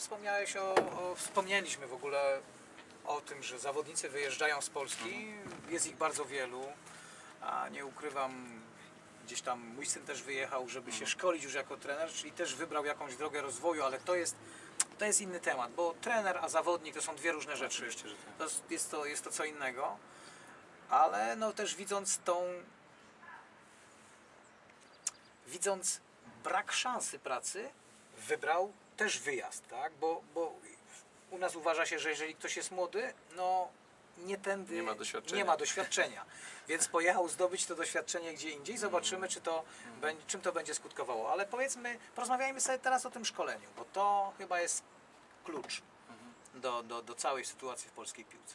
wspomniałeś o, o, wspomnieliśmy w ogóle o tym, że zawodnicy wyjeżdżają z Polski, jest ich bardzo wielu, a nie ukrywam, gdzieś tam mój syn też wyjechał, żeby się szkolić już jako trener, czyli też wybrał jakąś drogę rozwoju, ale to jest, to jest inny temat, bo trener a zawodnik to są dwie różne rzeczy. Tak. To jest, to, jest to co innego, ale no też widząc tą widząc brak szansy pracy, wybrał też wyjazd, tak? Bo, bo u nas uważa się, że jeżeli ktoś jest młody, no nie tędy Nie ma doświadczenia. nie ma doświadczenia. Więc pojechał zdobyć to doświadczenie gdzie indziej. Zobaczymy, czy to, bę- czym to będzie skutkowało. Ale powiedzmy, porozmawiajmy sobie teraz o tym szkoleniu, bo to chyba jest klucz do, do, do całej sytuacji w polskiej piłce.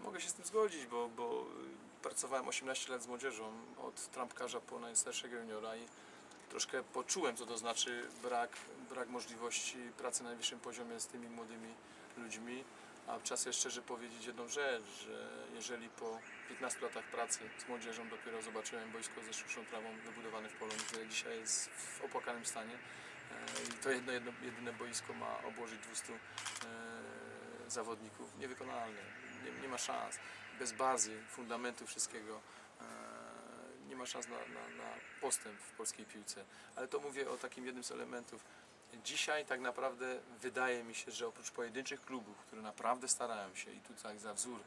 Mogę się z tym zgodzić, bo, bo y, pracowałem 18 lat z młodzieżą, od trampkarza po najstarszego juniora i troszkę poczułem, co to znaczy brak, brak możliwości pracy na najwyższym poziomie z tymi młodymi ludźmi. A czas jeszcze, że powiedzieć jedną rzecz, że jeżeli po 15 latach pracy z młodzieżą dopiero zobaczyłem boisko ze sztuczną trawą wybudowane w Polonii, które dzisiaj jest w opłakanym stanie e, i to jedno, jedno jedyne boisko ma obłożyć 200 e, zawodników, niewykonalne, nie, nie ma szans, bez bazy, fundamentu wszystkiego, nie ma szans na, na, na postęp w polskiej piłce. Ale to mówię o takim jednym z elementów. Dzisiaj tak naprawdę wydaje mi się, że oprócz pojedynczych klubów, które naprawdę starają się i tutaj za wzór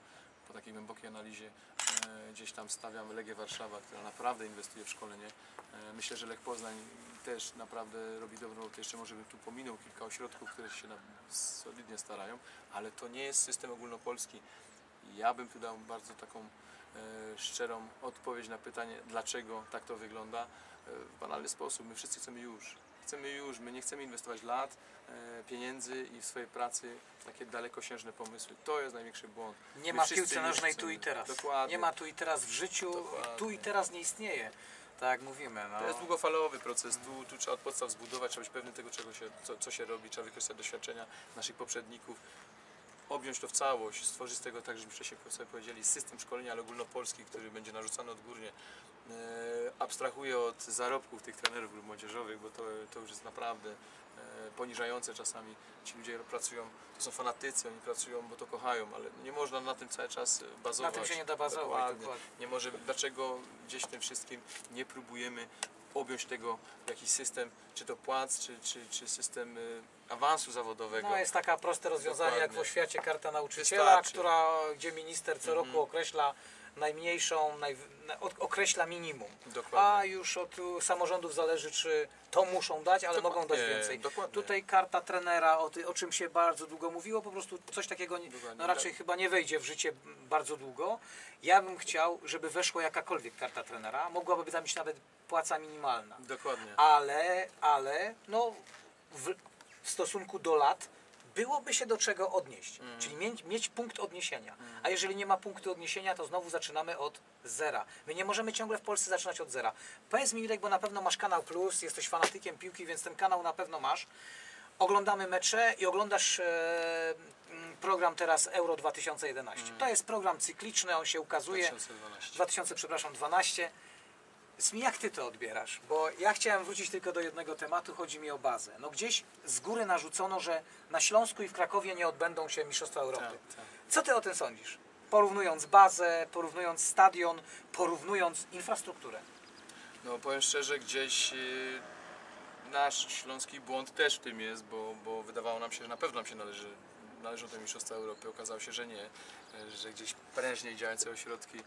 po takiej głębokiej analizie e, gdzieś tam stawiam Legię Warszawa, która naprawdę inwestuje w szkolenie. E, myślę, że Lech Poznań też naprawdę robi dobrą robotę. Jeszcze może bym tu pominął kilka ośrodków, które się solidnie starają, ale to nie jest system ogólnopolski. Ja bym tu dał bardzo taką szczerą odpowiedź na pytanie, dlaczego tak to wygląda. E, w banalny sposób. My wszyscy chcemy już. Chcemy już, my nie chcemy inwestować lat, e, pieniędzy i w swojej pracy w takie dalekosiężne pomysły. To jest największy błąd. Nie My ma piłce nożnej tu i teraz. Dokładnie. Nie ma tu i teraz w życiu, Dokładnie. tu i teraz nie istnieje. Tak jak mówimy. No. To jest długofalowy proces, tu, tu trzeba od podstaw zbudować, trzeba być pewny tego, czego się, co, co się robi, trzeba wykorzystać doświadczenia naszych poprzedników, objąć to w całość, stworzyć z tego, tak żebyśmy wcześniej sobie powiedzieli, system szkolenia, ale ogólnopolski, który będzie narzucany odgórnie. E, abstrahuję od zarobków tych trenerów grup młodzieżowych, bo to, to już jest naprawdę e, poniżające czasami. Ci ludzie pracują, to są fanatycy, oni pracują, bo to kochają, ale nie można na tym cały czas e, bazować. Na tym się nie da bazować. Dokładnie. Dokładnie. Nie może, dlaczego gdzieś tym wszystkim nie próbujemy objąć tego w jakiś system, czy to płac, czy, czy, czy system y, awansu zawodowego. No jest taka proste rozwiązanie jak w Dokładnie. oświacie karta nauczyciela, Wystarczy. która, gdzie minister co Mhm. roku określa najmniejszą, naj, określa minimum. Dokładnie. A już od y, samorządów zależy, czy to muszą dać, ale Dokładnie, mogą dać więcej. dokładnie. Tutaj karta trenera, o, ty, o czym się bardzo długo mówiło, po prostu coś takiego nie, Dokładnie, no raczej tak. chyba nie wejdzie w życie bardzo długo. Ja bym chciał, żeby weszła jakakolwiek karta trenera. Mogłaby tam być nawet płaca minimalna. Dokładnie. Ale, ale, no w, w stosunku do lat byłoby się do czego odnieść, Mhm. czyli mieć, mieć punkt odniesienia. A jeżeli nie ma punktu odniesienia, to znowu zaczynamy od zera. My nie możemy ciągle w Polsce zaczynać od zera. Powiedz mi, Irek, bo na pewno masz kanał Plus, jesteś fanatykiem piłki, więc ten kanał na pewno masz. Oglądamy mecze i oglądasz e, m, program teraz Euro 2011. Mhm. To jest program cykliczny, on się ukazuje. 2012. 2000, przepraszam, 12. Powiedz mi, jak ty to odbierasz? Bo ja chciałem wrócić tylko do jednego tematu, chodzi mi o bazę. No gdzieś z góry narzucono, że na Śląsku i w Krakowie nie odbędą się Mistrzostwa Europy. Tak, tak. Co ty o tym sądzisz? Porównując bazę, porównując stadion, porównując infrastrukturę. No powiem szczerze, gdzieś y, nasz śląski błąd też w tym jest, bo, bo wydawało nam się, że na pewno nam się należy, należą te Mistrzostwa Europy. Okazało się, że nie, że gdzieś prężniej działające ośrodki y,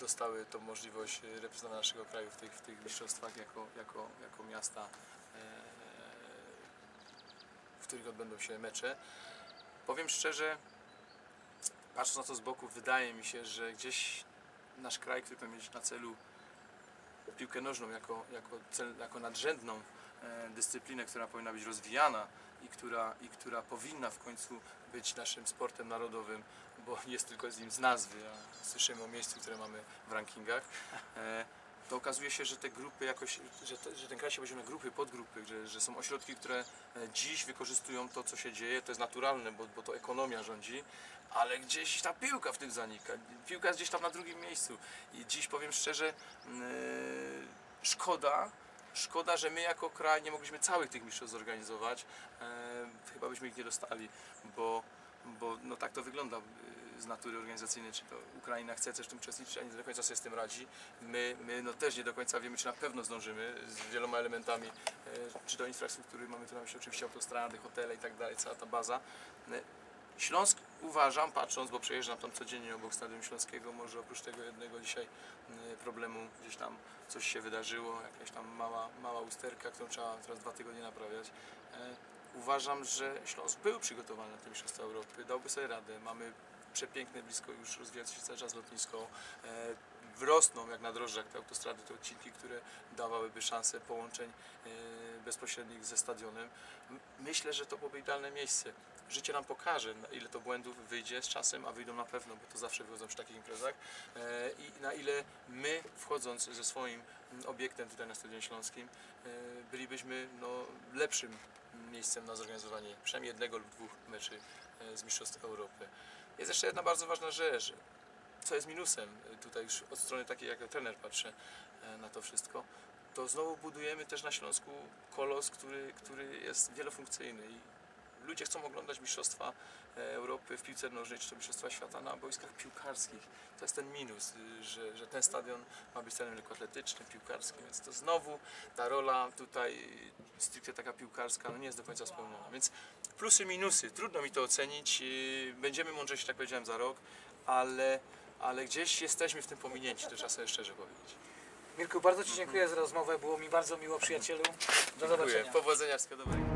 dostały tą możliwość y, reprezentowania naszego kraju w tych, w tych mistrzostwach jako, jako, jako miasta, y, w których odbędą się mecze. Powiem szczerze, patrząc na to z boku, wydaje mi się, że gdzieś nasz kraj, który powinien mieć na celu piłkę nożną jako, jako, cel, jako nadrzędną e, dyscyplinę, która powinna być rozwijana i która, i która powinna w końcu być naszym sportem narodowym, bo jest tylko z nim z nazwy, a słyszymy o miejscu, które mamy w rankingach, e, to okazuje się, że te grupy jakoś, że, te, że ten kraj się podzielił na grupy, podgrupy, że, że są ośrodki, które e, dziś wykorzystują to, co się dzieje, to jest naturalne, bo, bo to ekonomia rządzi, ale gdzieś ta piłka w tym zanika. Piłka jest gdzieś tam na drugim miejscu. I dziś powiem szczerze, yy, szkoda, szkoda, że my jako kraj nie mogliśmy całych tych mistrzostw zorganizować. E, chyba byśmy ich nie dostali, bo, bo no tak to wygląda y, z natury organizacyjnej, czy to Ukraina chce też w tym uczestniczyć, a nie do końca sobie z tym radzi. My, my no też nie do końca wiemy, czy na pewno zdążymy z wieloma elementami, e, czy to infrastruktury, mamy tu na myśli oczywiście autostrady, hotele i tak dalej, cała ta baza. Śląsk uważam, patrząc, bo przejeżdżam tam codziennie obok Stadionu Śląskiego, może oprócz tego jednego dzisiaj e, problemu gdzieś tam coś się wydarzyło, jakaś tam mała, mała usterka, którą trzeba teraz dwa tygodnie naprawiać. E, Uważam, że Śląsk był przygotowany na te Mistrzostwa Europy, dałby sobie radę. Mamy przepiękne, blisko już rozwijające się cały czas lotnisko. E, Wrosną jak na drożdżach te autostrady, te odcinki, które dawałyby szansę połączeń e, bezpośrednich ze stadionem. Myślę, że to byłoby idealne miejsce. Życie nam pokaże, ile to błędów wyjdzie z czasem, a wyjdą na pewno, bo to zawsze wychodzą przy takich imprezach. E, I na ile my, wchodząc ze swoim obiektem tutaj na Stadionie Śląskim, e, bylibyśmy no, lepszym miejscem na zorganizowanie przynajmniej jednego lub dwóch meczy e, z Mistrzostw Europy. Jest jeszcze jedna bardzo ważna rzecz, co jest minusem, tutaj już od strony takiej, jak trener patrzę na to wszystko, to znowu budujemy też na Śląsku kolos, który, który jest wielofunkcyjny i ludzie chcą oglądać Mistrzostwa e, Europy w piłce nożnej, czy to Mistrzostwa Świata na boiskach piłkarskich. To jest ten minus, y, że, że ten stadion ma być stadionem lekkoatletycznym, piłkarskim, więc to znowu ta rola tutaj stricte taka piłkarska no nie jest do końca spełniona. Więc plusy, minusy, trudno mi to ocenić. y, Będziemy mądrzejsi, tak powiedziałem, za rok, ale, ale gdzieś jesteśmy w tym pominięci, to trzeba sobie szczerze powiedzieć. Mirku, bardzo Ci dziękuję za rozmowę, było mi bardzo miło przyjacielu. Do zobaczenia. Dziękuję. Powodzenia, wszystkiego dobrego.